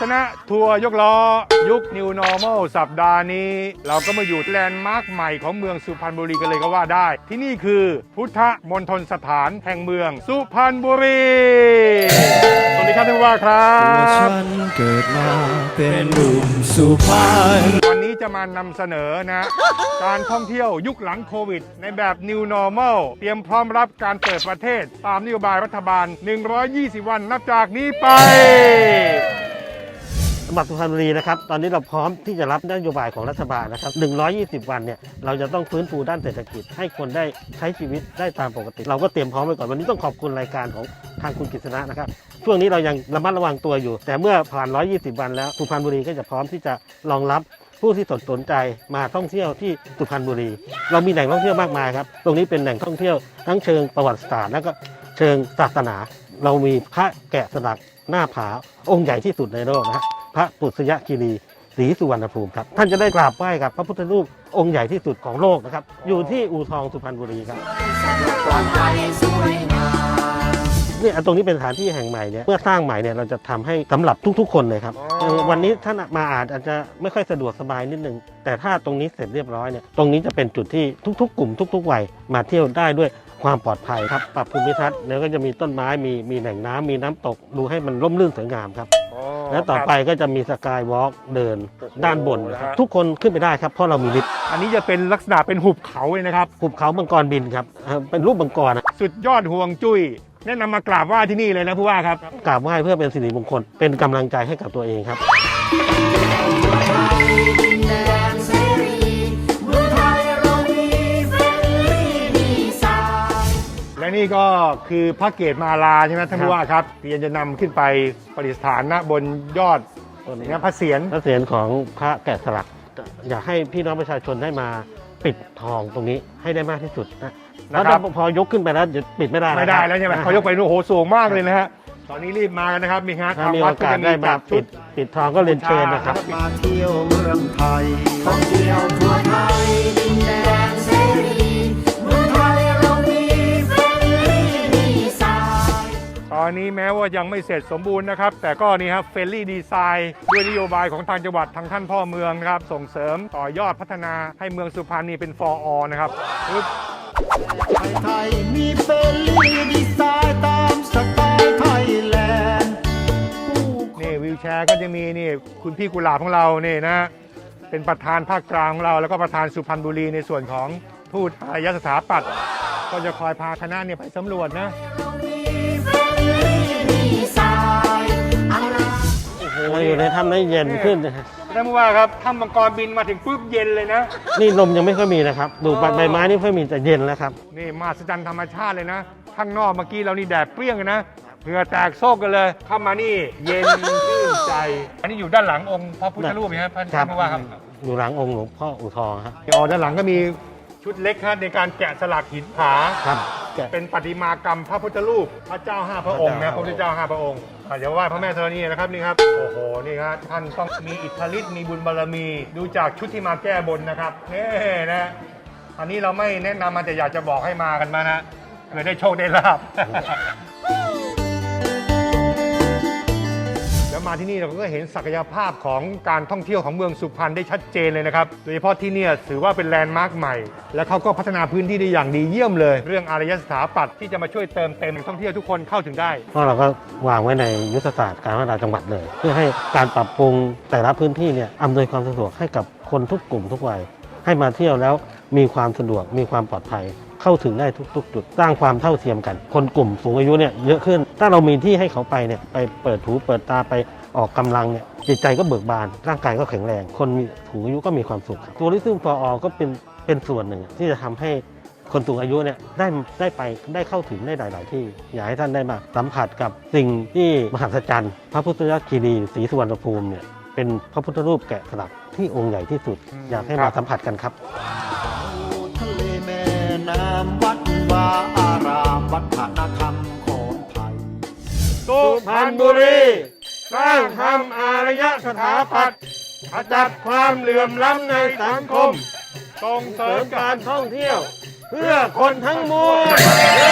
ษณะทัวร์ยกล้อ ยุค New Normal สัปดาห์นี้ เราก็มาอยู่แลนด์มาร์คใหม่ของเมืองสุพรรณบุรีกันเลยก็ว่าได้ ที่นี่คือพุทธมณฑลสถานแห่งเมืองสุพรรณบุรี สวัสดีครับท่านผู้ว่าครัตัวฉับนเกิดมาเป็นหนุ่มสุพรรณ วันนี้จะมานำเสนอนะ การท่องเที่ยวยุคหลังโควิด ในแบบ New Normal เตรียมพร้อมรับการเปิดประเทศ ตามนโยบายรัฐบาล 120 วันนับจากนี้ไป จังหวัดสุพรรณบุรีนะครับตอนนี้เราพร้อมที่จะรับนโยบายของรัฐบาลนะครับ 120 วันเนี่ยเราจะต้องฟื้นฟูด้านเศรษฐกิจ ให้คนได้ใช้ชีวิตได้ตามปกติ เราก็เตรียมพร้อมไว้ก่อนวันนี้ต้องขอบคุณรายการของทางคุณกฤษณะนะครับช่วงนี้เรายังระมัดระวังตัวอยู่ แต่เมื่อผ่าน 120 วันแล้วสุพรรณบุรีก็จะพร้อมที่จะรองรับผู้ที่สนใจมาท่องเที่ยวที่สุพรรณบุรี เรามีแหล่งท่องเที่ยวมากมายครับ ตรงนี้เป็นแหล่งท่องเที่ยวทั้งเชิงประวัติศาสตร์และก็เชิงศาสนา เรามีพระแกะสลักหน้าผาองค์ใหญ่ที่สุดในโลกนะฮะ พระปุษยคีรีศรีสุวรรณภูมิครับ ท่านจะได้กราบไหว้กับพระพุทธรูปองค์ใหญ่ที่สุดของโลกนะครับ อยู่ที่อู่ทองสุพรรณบุรีครับเนี่ยตรงนี้เป็นสถานที่แห่งใหม่เนี่ยเมื่อสร้างใหม่เนี่ยเราจะทำให้สำหรับทุกๆ คนเลยครับ วันนี้ท่านมาอาจอาจจะไม่ค่อยสะดวกสบายนิดนึง แต่ถ้าตรงนี้เสร็จเรียบร้อยเนี่ยตรงนี้จะเป็นจุดที่ทุก ๆ กลุ่มทุก ๆ วัยมาเที่ยวได้ด้วย ความปลอดภัยครับปรับภูมิทัศน์แล้วก็จะมีต้นไม้มีมีแหล่งน้ำมีน้ำตกดูให้มันร่มรื่นสวยงามครับแล้วต่อไปก็จะมีสกายวอล์กเดินด้านบนนะครับโอ้โหทุกคนขึ้นไปได้ครับเพราะเรามีลิฟต์อันนี้จะเป็นลักษณะเป็นหุบเขาเลยนะครับภูเขามังกรบินครับเอ่อเป็นรูปมังกรนะสุดยอดห่วงจุ้ยแนะนำมากราบไหว้ที่นี่เลยนะผู้ว่าครับกราบไหว้เพื่อเป็นสิริมงคลเป็นกำลังใจให้กับตัวเองครับ นี่ก็คือพระเกตมาลาใช่ไหมท่านผู้ว่าครับเตรียมจะนำขึ้นไปประดิษฐานณบนยอดนะพระเศียรพระเศียรของพระแกะสลัก อยากให้พี่น้องประชาชนได้มาปิดทองตรงนี้ให้ได้มากที่สุดนะเพราะถ้าพอยกขึ้นไปแล้วจะปิดไม่ได้นะไม่ได้แล้วใช่ไหมนะเขายกไปโอ้โหสูงมากเลยนะฮะตอนนี้รีบมากันนะครับมีฮะถ้ามีโอกาสได้มาปิดปิดทองก็เรียนเชิญนะครับมาเที่ยวเมืองไทยท่องเที่ยวทั่วไทยดินแดน ตอนนี้แม้ว่ายังไม่เสร็จสมบูรณ์นะครับ แต่ก็นี่ครับเฟรนลี่ดีไซน์ด้วยนโยบายของทางจังหวัดทางท่านพ่อเมืองนะครับ ส่งเสริมต่อยอดพัฒนาให้เมืองสุพรรณนี่เป็นฟออนะครับปึ๊บไทยไทยมีเฟรนลี่ดีไซน์ตามสไตล์ไทยแลนด์ผู้คนนี่วิวแชร์ก็จะมีนี่คุณพี่กุหลาบของเรานี่นะเป็นประธานภาคกลางของเรา แล้วก็ประธานสุพรรณบุรีในส่วนของทูตอารยสถาปัตย์ก็จะคอยพาคณะเนี่ยไปสำรวจนะ โอ้โหเราอยู่ในถ้ำได้เย็นขึ้นนะฮะท่านผู้ว่าครับถ้ำมังกรบินมาถึงปุ๊บเย็นเลยนะ นี่ลมยังไม่ค่อยมีนะครับ ดูใบใบไม้นี่ไม่ค่อยมีแต่เย็นแล้วครับ นี่มาสจันธรรมชาติเลยนะ ข้างนอกเมื่อกี้เรานี่แดดเปรี้ยงเลยนะ เหงื่อแตกโซกกันเลย เข้ามานี่เย็นชื่นใจ อันนี้อยู่ด้านหลังองค์พระพุทธรูปไหมครับท่านครับผู้ว่าครับ อยู่หลังองค์หลวงพ่ออู่ทองครับอ๋อด้านหลังก็มีชุดเล็กครับในการแกะสลักหินผาครับ แกะ เป็นประติมากรรมพระพุทธรูปพระเจ้าห้าพระองค์นะพระพุทธเจ้าห้าพระองค์อะเดี๋ยวไหว้พระแม่ธรณีนะครับนี่ครับโอ้โหนี่ครับท่านต้องมีอิทธิฤทธิ์มีบุญบารมี ดูจากชุดที่มาแก้บนนะครับนี่นะอันนี้เราไม่แนะนำมันแต่อยากจะบอกให้มากันมานะเผื่อได้โชคได้ลาบ มาที่นี่เราก็เห็นศักยภาพของการท่องเที่ยวของเมืองสุพรรณได้ชัดเจนเลยนะครับ โดยเฉพาะที่เนี่ยถือว่าเป็นแลนด์มาร์คใหม่ และเขาก็พัฒนาพื้นที่ได้อย่างดีเยี่ยมเลย เรื่องอารยสถาปัตย์ที่จะมาช่วยเติมเต็มนักท่องเที่ยวทุกคนเข้าถึงได้ก็เราก็วางไว้ในยุทธศาสตร์การพัฒนาจังหวัดเลย เพื่อให้การปรับปรุงแต่ละพื้นที่เนี่ยอำนวยความสะดวกให้กับคนทุกกลุ่มทุกวัยให้มาเที่ยวแล้วมีความสะดวกมีความปลอดภัยเข้าถึงได้ทุกๆ จุดสร้างความเท่าเทียมกัน คนกลุ่มสูงอายุเนี่ยเยอะขึ้น ถ้าเรามีที่ให้เขาไปเนี่ยไปเปิดหูเปิดตาไป ออกกำลังเนี่ยจิตใจก็เบิกบาน ร่างกายก็แข็งแรง คนมีสูงอายุก็มีความสุขครับตัวริซึมฟออก็เป็นเป็นส่วนหนึ่ง ที่จะทำให้คนสูงอายุเนี่ยได้ได้ไปได้เข้าถึงได้หลาย ๆ ที่ อยากให้ท่านได้มาสัมผัสกับสิ่งที่มหัศจรรย์ พระพุทธยอดคีรีศรีสุวรรณภูมิเนี่ยเป็นพระพุทธรูปแกะสลักที่องค์ใหญ่ที่สุดอืมอยากให้ครัมาบสัมผัสกันครับทะเลแม่น้ำวัดวาอารามวัฒนธรรมของไทยสุพรรณบุรี สร้างทำอารยสถาปัตย์ขจัดความเหลื่อมล้ำในสังคม ส่งเสริมการท่องเที่ยว เพื่อคนทั้งมวล